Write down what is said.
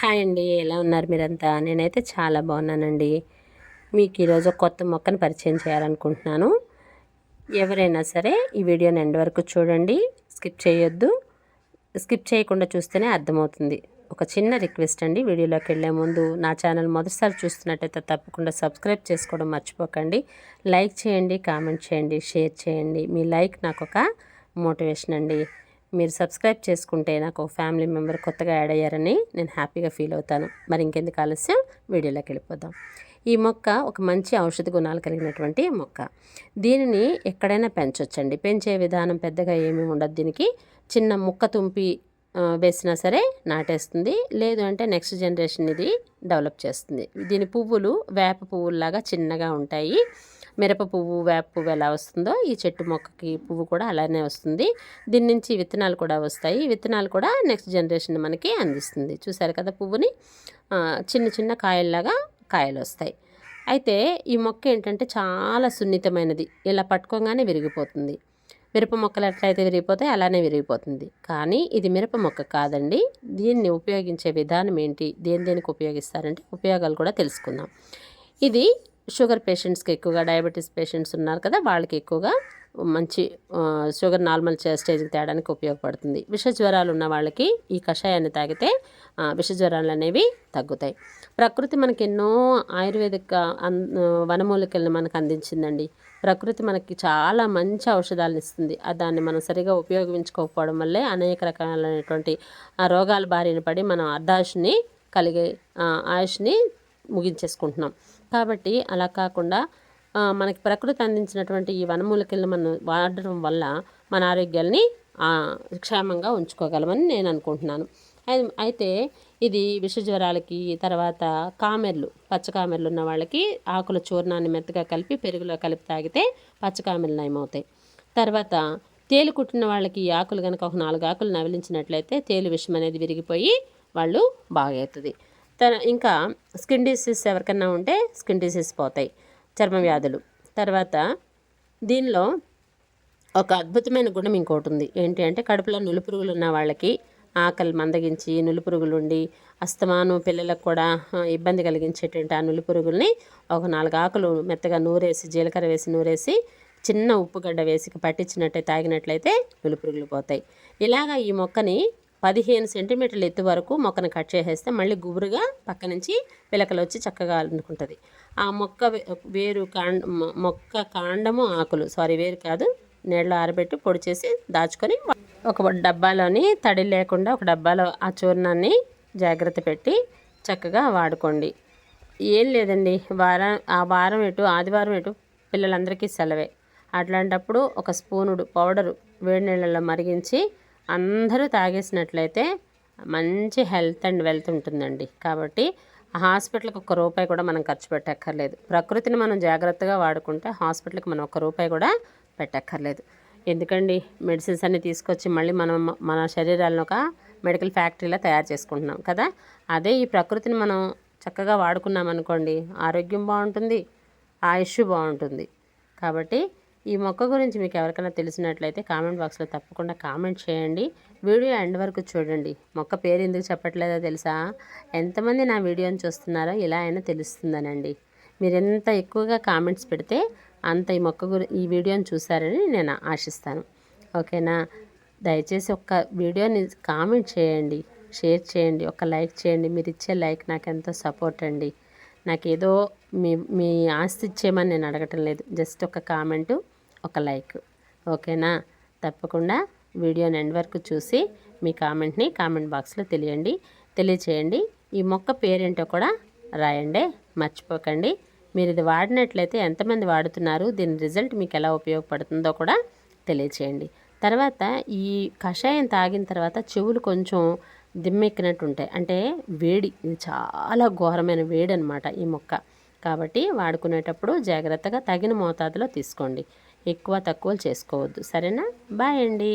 Hi అండి ఎలా ఉన్నారు మీరంతా? నేనైతే చాలా బాగున్నానండి. మీకు ఈరోజు కొత్త మొక్కను పరిచయం చేయాలనుకుంటున్నాను. ఎవరైనా సరే ఈ వీడియోని ఎండ్ వరకు చూడండి స్కిప్ చేయొద్దు. స్కిప్ చేయకుండా చూస్తేనే అర్థమవుతుంది. ఒక చిన్న రిక్వెస్ట్ అండి వీడియోలోకి వెళ్ళే ముందు నా ఛానల్ మొదటిసారి చూస్తున్నట్టయితే తప్పకుండా సబ్స్క్రైబ్ చేసుకోవడం మర్చిపోకండి. లైక్ చేయండి కామెంట్ చేయండి షేర్ చేయండి. మీ లైక్ నాకు ఒక మోటివేషన్ అండి. మీరు సబ్స్క్రైబ్ చేసుకుంటే నాకు ఫ్యామిలీ మెంబర్ కొత్తగా యాడ్ అయ్యారని నేను హ్యాపీగా ఫీల్ అవుతాను. మరి ఇంకెందుకు ఆలస్యం? వీడియోలోకి వెళ్ళిపోదాం. ఈ మొక్క ఒక మంచి ఔషధ గుణాలు కలిగినటువంటి మొక్క. దీనిని ఎక్కడైనా పెంచవచ్చండి పెంచే విధానం పెద్దగా ఏమీ ఉండదు దీనికి. చిన్న ముక్క తుంపి వేసినా సరే నాటేస్తుంది. లేదు అంటే నెక్స్ట్ జనరేషన్ ఇది డెవలప్ చేస్తుంది. దీని పువ్వులు వేప పువ్వుల్లాగా చిన్నగా ఉంటాయి. మిరప పువ్వు వేప పువ్వు ఎలా వస్తుందో ఈ చెట్టు మొక్కకి పువ్వు కూడా అలానే వస్తుంది. దీని నుంచి విత్తనాలు కూడా వస్తాయి. విత్తనాలు కూడా నెక్స్ట్ జనరేషన్ మనకి అందిస్తుంది. చూసారు కదా పువ్వుని? చిన్న చిన్న కాయల్లాగా కాయలు వస్తాయి. అయితే ఈ మొక్క ఏంటంటే చాలా సున్నితమైనది. ఇలా పట్టుకోగానే విరిగిపోతుంది. మిరప మొక్కలు ఎట్లయితే విరిగిపోతాయి అలానే విరిగిపోతుంది. కానీ ఇది మిరప మొక్క కాదండి. దీన్ని ఉపయోగించే విధానం ఏంటి? దేని దేనికి ఉపయోగిస్తారంటే ఉపయోగాలు కూడా తెలుసుకుందాం. ఇది షుగర్ పేషెంట్స్కి ఎక్కువగా డయాబెటీస్ పేషెంట్స్ ఉన్నారు కదా వాళ్ళకి ఎక్కువగా మంచి షుగర్ నార్మల్ స్టేజ్కి తేడానికి ఉపయోగపడుతుంది. విష జ్వరాలు ఉన్న వాళ్ళకి ఈ కషాయాన్ని తాగితే విష జ్వరాలు అనేవి తగ్గుతాయి. ప్రకృతి మనకి ఎన్నో ఆయుర్వేదిక వనమూలికలను మనకు అందించిందండి. ప్రకృతి మనకి చాలా మంచి ఔషధాలను ఇస్తుంది. దాన్ని మనం సరిగా ఉపయోగించుకోకపోవడం వల్లే అనేక రకాలైనటువంటి రోగాల బారిన పడి మనం అర్ధాయుష్ని కలిగే ఆయుష్ని ముగించేసుకుంటున్నాం. కాబట్టి అలా కాకుండా మనకి ప్రకృతి అందించినటువంటి ఈ వనమూలికలను మనం వాడడం వల్ల మన ఆరోగ్యాన్ని క్షేమంగా ఉంచుకోగలమని నేను అనుకుంటున్నాను. అయితే ఇది విష జ్వరాలకి తర్వాత కామెర్లు పచ్చకామెర్లు ఉన్న వాళ్ళకి ఆకుల చూర్ణాన్ని మెత్తగా కలిపి పెరుగులో కలిపి తాగితే పచ్చకామెర్లు నయమవుతాయి. తర్వాత తేలు కుట్టిన వాళ్ళకి ఆకులు కనుక ఒక నాలుగు ఆకులు నవిలించినట్లయితే తేలు విషం అనేది విరిగిపోయి వాళ్ళు బాగవుతుంది. ఇంకా స్కిన్ డిసీజ్ ఎవరికన్నా ఉంటే స్కిన్ డిసీజ్ పోతాయి చర్మ వ్యాధులు. తర్వాత దీనిలో ఒక అద్భుతమైన గుణం ఇంకోటి ఉంది. ఏంటి అంటే కడుపులో నులుపురుగులు ఉన్న వాళ్ళకి ఆకలి మందగించి నులుపురుగులు ఉండి అస్తమాను పిల్లలకు కూడా ఇబ్బంది కలిగించేటువంటి ఆ నులుపురుగుల్ని ఒక నాలుగు ఆకులు మెత్తగా నూరేసి జీలకర్ర వేసి నూరేసి చిన్న ఉప్పుగడ్డ వేసి పట్టించినట్టే తాగినట్లయితే నులుపురుగులు పోతాయి. ఇలాగా ఈ మొక్కని పదిహేను సెంటీమీటర్ల ఎత్తు వరకు మొక్కను కట్ చేసేస్తే మళ్ళీ గుబురుగా పక్క నుంచి పిలకలు వచ్చి చక్కగా అనుకుంటుంది. ఆ మొక్క వేరు కాండ మొక్క కాండము ఆకులు సారీ వేరు కాదు నీళ్ళు ఆరబెట్టి పొడి చేసి దాచుకొని ఒక డబ్బాలోని తడి లేకుండా ఒక డబ్బాలో ఆ చూర్ణాన్ని జాగ్రత్త పెట్టి చక్కగా వాడుకోండి. ఏం లేదండి వారం ఆ వారం ఎటు ఆదివారం ఎటు పిల్లలందరికీ సెలవే. అట్లాంటప్పుడు ఒక స్పూనుడు పౌడరు వేడి నీళ్ళలో మరిగించి అందరూ తాగేసినట్లయితే మంచి హెల్త్ అండ్ వెల్త్ ఉంటుందండి. కాబట్టి హాస్పిటల్కి ఒక్క రూపాయి కూడా మనం ఖర్చు పెట్టక్కర్లేదు. ప్రకృతిని మనం జాగ్రత్తగా వాడుకుంటే హాస్పిటల్కి మనం ఒక్క రూపాయి కూడా పెట్టక్కర్లేదు. ఎందుకండి? మెడిసిన్స్ అన్ని తీసుకొచ్చి మళ్ళీ మనం మన శరీరాలను ఒక మెడికల్ ఫ్యాక్టరీలో తయారు చేసుకుంటున్నాం కదా? అదే ఈ ప్రకృతిని మనం చక్కగా వాడుకున్నాం అనుకోండి ఆరోగ్యం బాగుంటుంది ఆయుష్ బాగుంటుంది. కాబట్టి ఈ మొక్క గురించి మీకు ఎవరికైనా తెలిసినట్లయితే కామెంట్ బాక్స్లో తప్పకుండా కామెంట్ చేయండి. వీడియో ఎండ్ వరకు చూడండి. మొక్క పేరు ఎందుకు చెప్పట్లేదో తెలుసా? ఎంతమంది నా వీడియోని చూస్తున్నారో ఇలా అయినా తెలుస్తుందనండి. మీరు ఎంత ఎక్కువగా కామెంట్స్ పెడితే అంత ఈ మొక్క గురి ఈ వీడియోని చూసారని నేను ఆశిస్తాను. ఓకేనా? దయచేసి ఒక్క వీడియోని కామెంట్ చేయండి. షేర్ చేయండి. ఒక లైక్ చేయండి. మీరు ఇచ్చే లైక్ నాకు ఎంతో సపోర్ట్ అండి. నాకేదో మీ మీ ఆస్తి ఇచ్చేయమని నేను అడగటం లేదు. జస్ట్ ఒక కామెంటు. ఒక లైక్. ఓకేనా? తప్పకుండా వీడియోని ఎండ్ వరకు చూసి మీ కామెంట్ని కామెంట్ బాక్స్లో తెలియండి. తెలియచేయండి. ఈ మొక్క పేరేంటో కూడా రాయండి. మర్చిపోకండి. మీరు ఇది వాడినట్లయితే ఎంతమంది వాడుతున్నారు దీని రిజల్ట్ మీకు ఎలా ఉపయోగపడుతుందో కూడా తెలియచేయండి. తర్వాత ఈ కషాయం తాగిన తర్వాత చెవులు కొంచెం దిమ్మెక్కినట్టు ఉంటాయి అంటే వేడి ఇది చాలా ఘోరమైన వేడి అనమాట ఈ మొక్క. కాబట్టి వాడుకునేటప్పుడు జాగ్రత్తగా తగిన మోతాదులో తీసుకోండి. ఎక్కువ తక్కువ చేసుకోవద్దు. సరేనా? బాయ్ అండి.